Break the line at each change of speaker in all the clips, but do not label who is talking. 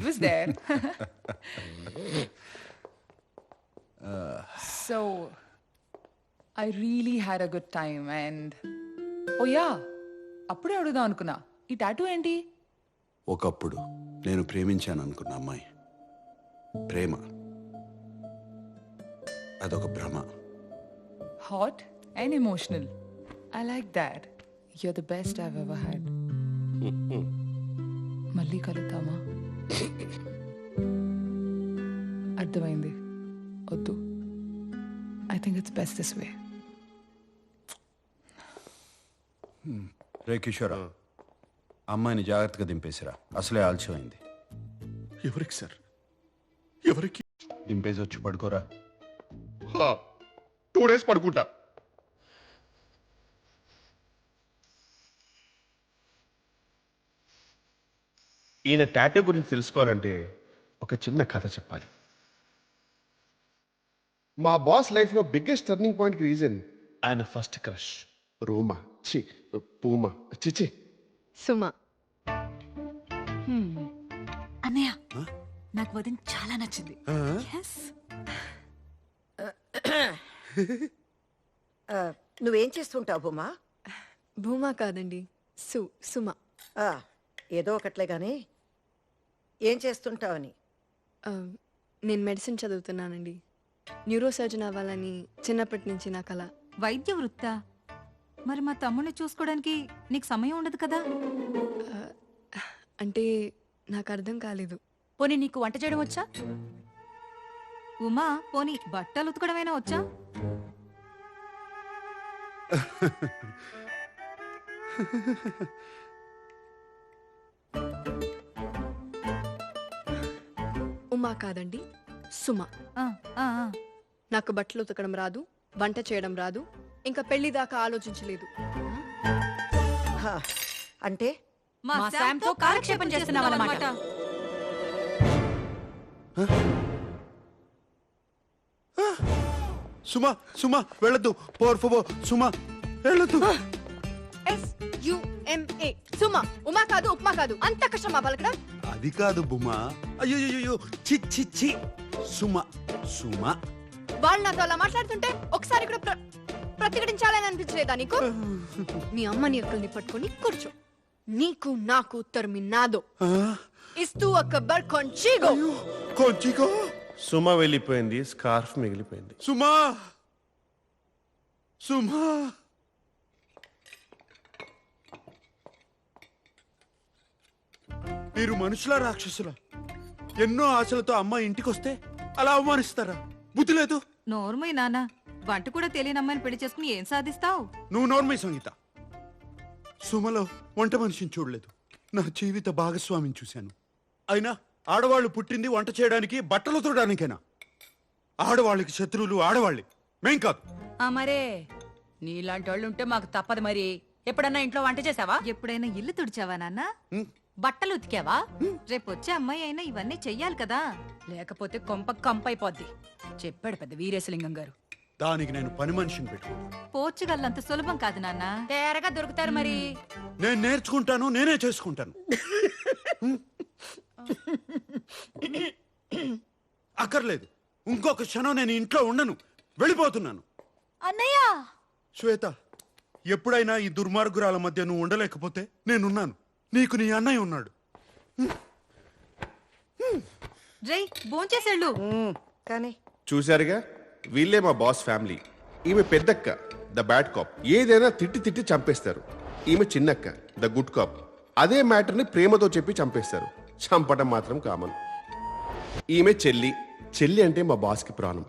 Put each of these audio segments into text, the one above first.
it was there. so, I really had a good time and. Oh yeah, అప్పుడే అడుగుదాం అనుకున్నా. ఈ tattoo ఏంటి?
ఒకప్పుడు నేను ప్రేమించాను అనుకున్న అమ్మాయి. ప్రేమ. అదొక భ్రమ.
Hot and emotional I like that you're the best I've ever had మళ్ళీ కలుద్దామా? అర్థమైంది. వద్దు. I think it's best this way
రే కిషోరా అమ్మాయిని జాగ్రత్తగా దింపేసిరా. అసలే ఆలస్యమైంది.
ఎవరికి సార్? ఎవరికి?
దింపేసి వచ్చి పడుకోరా.
టూ డేస్ పడుకుంటా. ఈయన టాటూ గురించి తెలుసుకోవాలంటే ఒక చిన్న కథ చెప్పాలి. మా బాస్ లైఫ్లో బిగ్గెస్ట్ టర్నింగ్ పాయింట్ రీజన్ ఆయన ఫస్ట్ క్రష్. రూమా. చి పూమా. చిచి
సుమ.
అన్నయ్య నాకు వదిన చాలా నచ్చింది.
నువ్వేం చేస్తుంటావు బొమ్మా
భూమా కాదండి. సు సుమ.
ఆ, ఏదో ఒకట్లే గాని ఏం చేస్తుంటావని?
నేను మెడిసిన్ చదువుతున్నానండి. న్యూరో సర్జన్ అవ్వాలని చిన్నప్పటి నుంచి నా కల.
వైద్య వృత్తా? మరి మా తమ్ముడిని చూసుకోవడానికి నీకు సమయం ఉండదు కదా?
అంటే నాకు అర్థం కాలేదు.
పోనీ నీకు వంట చేయడం వచ్చా? ఉమా పోనీ బట్టలు ఉతకడమైనా వచ్చా?
ఉమా కాదండి సుమ.
ఆ, ఆ, ఆ.
నాకు బట్టలు ఉతకడం రాదు వంట చేయడం రాదు ఇంకా పెళ్ళి దాకా ఆలోచించలేదు.
హా, అంటే
మా శామ్తో కాలక్షేపం చేస్తున్నావన్నమాట
సుమా సుమా వెళ్ళొద్దు. పోర్ ఫోబో సుమా వెళ్ళొద్దు.
ఎస్ యుఎంఏ సుమ ఉమా కాదు ఉప్మా కాదు. అంత కష్టమా పలకడం.
అది కాదు బుమా అయ్యో చి చి చి సుమ సుమ.
వాళ్ళు నాతో అలా మాట్లాడుతుంటే ఒకసారి కూడా ప్ర- ప్రతిఘటించాలని అనిపించలేదా నీకు? మీ అమ్మని అక్కల్ని పట్టుకొని కూర్చో. నీకు నాకు ఉత్తరం నాదో ఇస్తూ ఒక బర్ కొంచిగో.
కొంచికో
సుమ వెళ్ళిపోయింది స్కార్ఫ్ మిగిలిపోయింది.
సుమా! సుమా! మీరు మనుషుల రాక్షసుల? ఎన్నో ఆశలతో అమ్మాయి ఇంటికొస్తే అలా అవమానిస్తారా? బుద్ధి లేదు?
నోర్మయ్య నాన్న వంట కూడా తెలియని అమ్మాయిని పెళ్ళి చేసుకుని ఏం సాధిస్తావు?
నువ్వు నోర్మై సంగీత. సుమలో వంట మనిషిని చూడలేదు. నా జీవిత భాగస్వామిని చూశాను. అయినా ఆడవాళ్ళు పుట్టింది వంట చేయడానికి బట్టలు తోడానికేనా ఆడవాళ్ళకి శత్రువులు ఆడవాళ్ళే. మేం కాదు.
ఆ మరే. నీలాంటి వాళ్ళు ఉంటే మాకు తప్పదు మరి. ఎప్పుడన్నా ఇంట్లో వంట చేసావా?
ఎప్పుడైనా ఇల్లు తుడిచావా నాన్న?
బట్టలు ఉతికావా?
రేపు వచ్చే అమ్మాయి అయినా ఇవన్నీ చెయ్యాలి కదా.
లేకపోతే కొంప కంపైపోద్ది. చెప్పాడు పెద్ద వీరేశలింగం గారు.
దానికి నేను పని మనిషిని పెట్టుకున్నాను
పోర్చుగల్ అంత సులభం కాదు నాన్న.
తేరగా దొరుకుతారు మరి.
నేను నేర్చుకుంటాను నేనే చేసుకుంటాను. అక్కర్లేదు. ఇంకొక క్షణం నేను ఇంట్లో ఉండను. వెళ్ళిపోతున్నాను.
అన్నయ్య!
శ్వేత ఎప్పుడైనా ఈ దుర్మార్గురాల మధ్య నువ్వు ఉండలేకపోతే నేనున్నాను. నీకు నీ అన్నయ్య ఉన్నాడు.
భోంచేసేళ్ళు.
ఉమ్, కానీ.
చూశారుగా? వీళ్ళే మా బాస్ ఫ్యామిలీ. ఈమె పెద్దక్క ద బ్యాడ్ కాప్. ఏదైనా తిట్టి తిట్టి చంపేస్తారు. ఈమె చిన్నక్క ద గుడ్ కాప్. అదే మ్యాటర్ని ప్రేమతో చెప్పి చంపేస్తారు. చంపడం మాత్రం కామన్. ఈమె చెల్లి. చెల్లి అంటే మా బాస్కి ప్రాణం.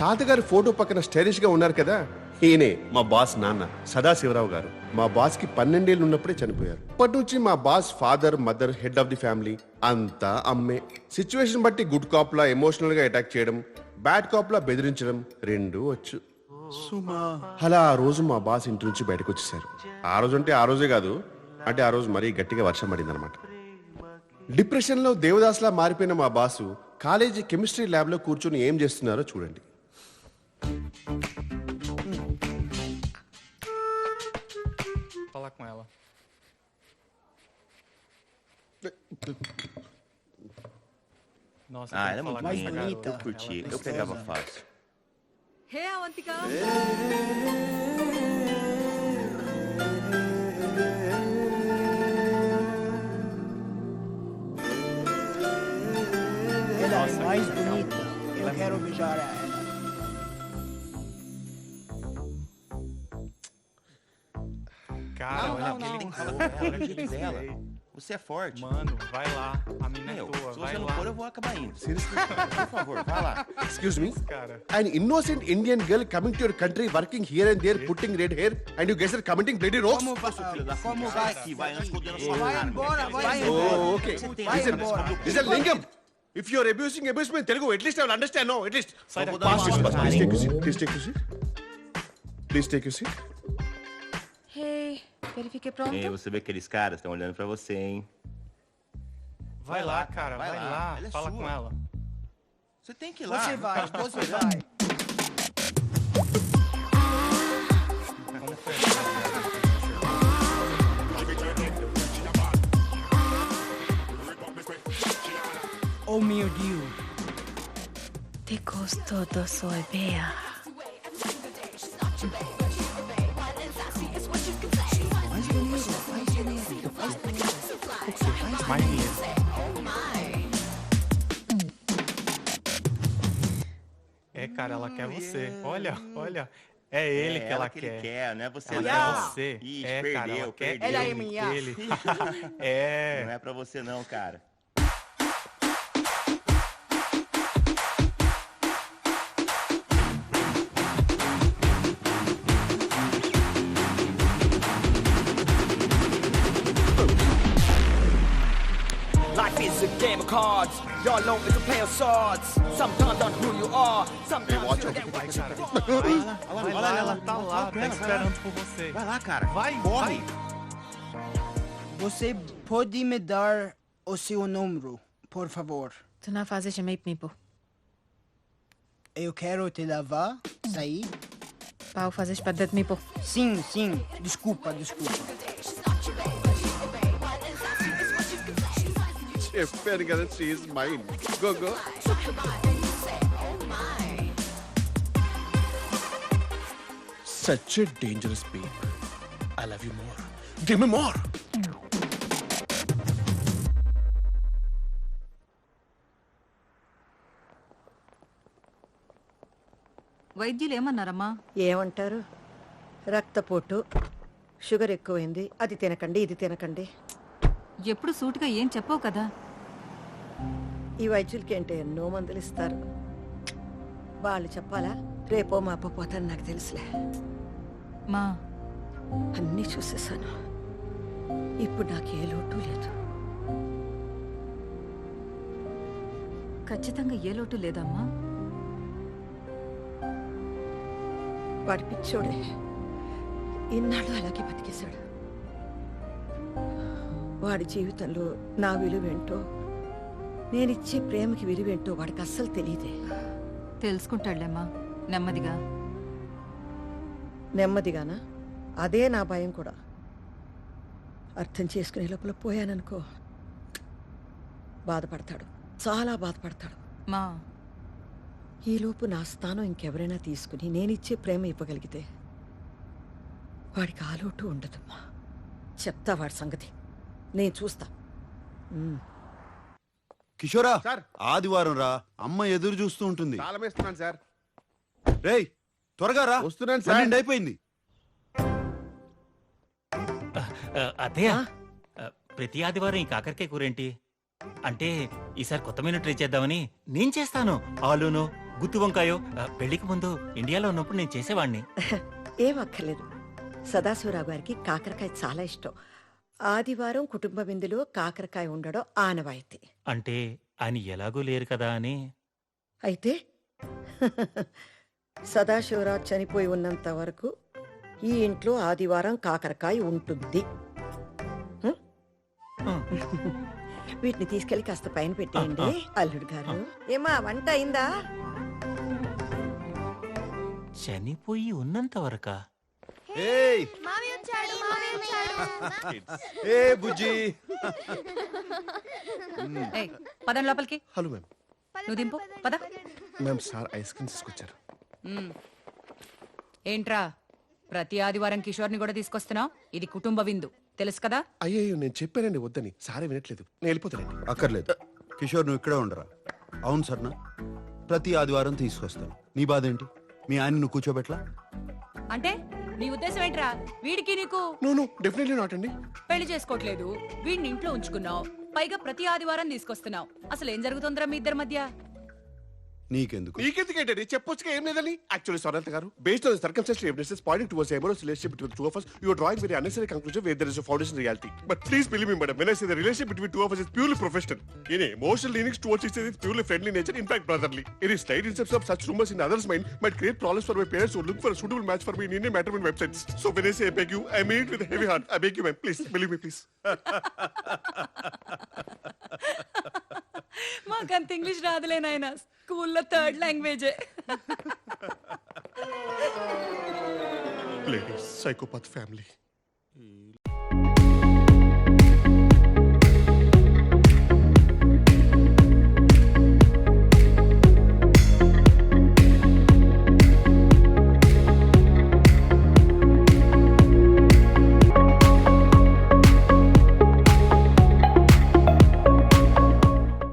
తాతగారి ఫోటో పక్కన స్టైలిష్గా ఉన్నారు కదా? ఈయనే మా బాస్ నాన్న సదాశివరావు గారు. మా బాస్కి పన్నెండేళ్ళు ఉన్నప్పుడే చనిపోయారు. అప్పటి నుంచి మా boss father mother head of the family అంతా అమ్మే. సిచ్యువేషన్ బట్టి గుడ్ కాప్ లా ఎమోషనల్గా అటాక్ చేయడం బ్యాడ్ కాప్ లా బెదిరించడం రెండూ వచ్చు.
సుమా.
అలా ఆ రోజు మా బాస్ ఇంటి నుంచి బయటకు వచ్చేసారు. ఆ రోజు అంటే ఆ రోజే కాదు అంటే ఆ రోజు మరీ గట్టిగా వర్షం పడింది అనమాట డిప్రెషన్లో దేవదాస్లా మారిపోయిన మా బాసు కాలేజీ కెమిస్ట్రీ ల్యాబ్లో కూర్చొని ఏం చేస్తున్నారో చూడండి. ela.
Nossa,
ah, ela é muito
mais bonita.
Eu curti, eu pegava fácil.
Real, antigão.
Ela é mais bonita. Eu quero beijar ela. Cara, olha aquele
Tem que falar com ela,
olha
aquele
aquele
dela. Você é forte.
Mano, vai lá. A mina é tua.
se
Vai
você não for, eu vou acabar indo. Por favor, vai lá.
Excuse me?
Cara,
An innocent Indian girl coming to your country, working here and there, putting red hair, and you guys are commenting bloody rocks?
Filho da puta, sai daqui, vai antes que eu dê na sua
Vai embora, vai
Oh, okay.
Você tem
Listen,
embora.
listen, Lingam. If you are abusing, abuse me in Telugu. At least I will understand. No, at least.
Sai
Eu vou
daqui.
dar uma
Please, please take a seat. Please take a seat. Please take a seat.
Verifique
Ei,
pronto.
você vê aqueles caras estão olhando pra você, hein?
Vai lá, cara.
vai
Vai
lá.
lá.
Ela é
Fala
sua.
com ela.
Você tem que ir lá.
vai, você vai. Como foi?
Oh meu Deus.
Te gosto do soy bea.
Mais dinheiro. É, cara, ela quer você. Olha, olha. É ele
É
que ela,
que
quer.
ele quer, não é você
Ela
não.
quer você.
Ih,
é, cara,
perdeu,
ela quer
perdeu.
ele, ele. é.
Não é pra você não, cara.
You're alone with a pair of swords. Sometimes on who you are. Sometimes you get
Vai, cara.
Vai lá,
Vai lá, ela tá lá, tá esperando por você.
Vai lá, cara.
Vai,
corre.
Você pode me dar o seu número, por favor?
Tu não fazes meio pipo.
Eu quero te levar, sair.
Pau fazes para de mipo.
Sim, sim. Desculpa, desculpa.
Fergan, she is mine. Go, go. Such a dangerous babe. I love you more. Give me more.
వైద్యులు ఏమన్నారమ్మా
ఏమంటారు రక్తపోటు sugar ఎక్కువైంది అది తినకండి ఇది తినకండి
ఎప్పుడు సూటిగా ఏం చెప్పవు కదా
ఈ వైద్యులకి ఏంటి ఎన్నో మందులు ఇస్తారు. వాళ్ళు చెప్పాలా? రేపో మాపో పోతాను నాకు తెలుసులే.
మా.
అన్నీ చూసేసాను ఇప్పుడు నాకు ఏ లోటు లేదు.
ఖచ్చితంగా ఏ లోటు లేదమ్మా.
వాడి పిచ్చోడే. ఇన్నాళ్ళు అలాగే బతికేశాడు. వాడి జీవితంలో నా విలువేంటో నేనిచ్చే ప్రేమకి విలువేంటో వాడికి అస్సలు తెలియదే
తెలుసుకుంటాడులేమ్మా. నెమ్మదిగా.
నెమ్మదిగానా? అదే నా భయం కూడా. అర్థం చేసుకునే లోపల పోయాననుకో బాధపడతాడు. చాలా బాధపడతాడు.
మా.
ఈలోపు నా స్థానం ఇంకెవరైనా తీసుకుని నేనిచ్చే ప్రేమ ఇవ్వగలిగితే వాడికి ఆలోటు ఉండదమ్మా. చెప్తా వాడి సంగతి. నేను చూస్తా.
కిషోరా
సార్.
ఆదివారం రా. అమ్మ ఎదురు చూస్తూ ఉంటుంది.
తాళం వేస్తున్నాను సార్.
రేయ్ త్వరగా రా.
వస్తున్నాను సార్.
పన్నెండు అయిపోయింది.
అదే ప్రతి ఆదివారం ఈ కాకరకాయ కూరేంటి? అంటే ఈసారి కొత్త మెనూ ట్రై చేద్దామని నేను చేస్తాను. ఆలూను గుత్తి వంకాయో ఆ, పెళ్ళికి ముందు ఇండియాలో ఉన్నప్పుడు నేను చేసేవాడిని
ఏం అక్కర్లేదు. సదాశివరావు గారికి కాకరకాయ చాలా ఇష్టం. ఆదివారం కుటుంబ విందులో కాకరకాయ ఉండడం ఆనవాయితీ.
అంటే ఆయన ఎలాగూ లేరు కదా అని.
అయితే సదాశివరావు చనిపోయి ఉన్నంత వరకు ఈ ఇంట్లో ఆదివారం కాకరకాయ ఉంటుంది. వీటిని తీసుకెళ్ళి కాస్త పైన పెట్టేయండి అల్లుడు గారు. ఏమా వంట అయిందా?
చనిపోయి ఉన్నంత వరకా?
ఏయ్! ఏ బుజ్జి.
ఏయ్, పదం లోపలికి.
Hello ma'am.
నువ్వు దింపు పద.
మ్యామ్ సార్ ఐస్ క్రీమ్ తీసుకొచ్చారు.
మ్మ్. ఏంట్రా ప్రతి ఆదివారం కిషోర్ని కూడా తీసుకొస్తున్నావు? ఇది కుటుంబ విందు. తెలుసు కదా?
అయ్యో నేను చెప్పానండి వద్దని సారే వినట్లేదు. నేను వెళ్ళిపోతానండి
అక్కర్లేదు. కిషోర్ నువ్వు ఇక్కడే ఉండరా? అవును సర్నా ప్రతి ఆదివారం తీసుకొస్తాను. నీ బాధ ఏంటి? మీ ఆయన నువ్వు కూర్చోబెట్లా
అంటే? నీ ఉద్దేశం ఏంట్రా? వీడికి నీకు?
నో నో డెఫినెట్లీ నాట్ అండి.
పెళ్ళి చేసుకోవట్లేదు. వీడిని ఇంట్లో ఉంచుకున్నావు. పైగా ప్రతి ఆదివారం తీసుకొస్తున్నావు. అసలు ఏం జరుగుతుందిరా మీ ఇద్దరి మధ్య?
నీకెందుకు
నీకెందుకేంటండి చెప్పొచ్చుగా ఏం లేదని యాక్చువల్లీ సొరంత గారు based on circumstantial evidences pointing towards amorous relationship between two of us you are drawing very unnecessary conclusion where there is a foundation in reality but please believe me madam when i say the relationship between two of us is purely professional in emotional leanings towards each other is purely friendly nature in fact brotherly any slight instance of such rumors in others mind might create problems for my parents who look for a suitable match for me in indian matrimony websites so when i say i beg you i mean it with a heavy heart i beg you man please believe me please
మాకంత English రాదులే నాయన స్కూల్లో third లాంగ్వేజే
ladies psychopath family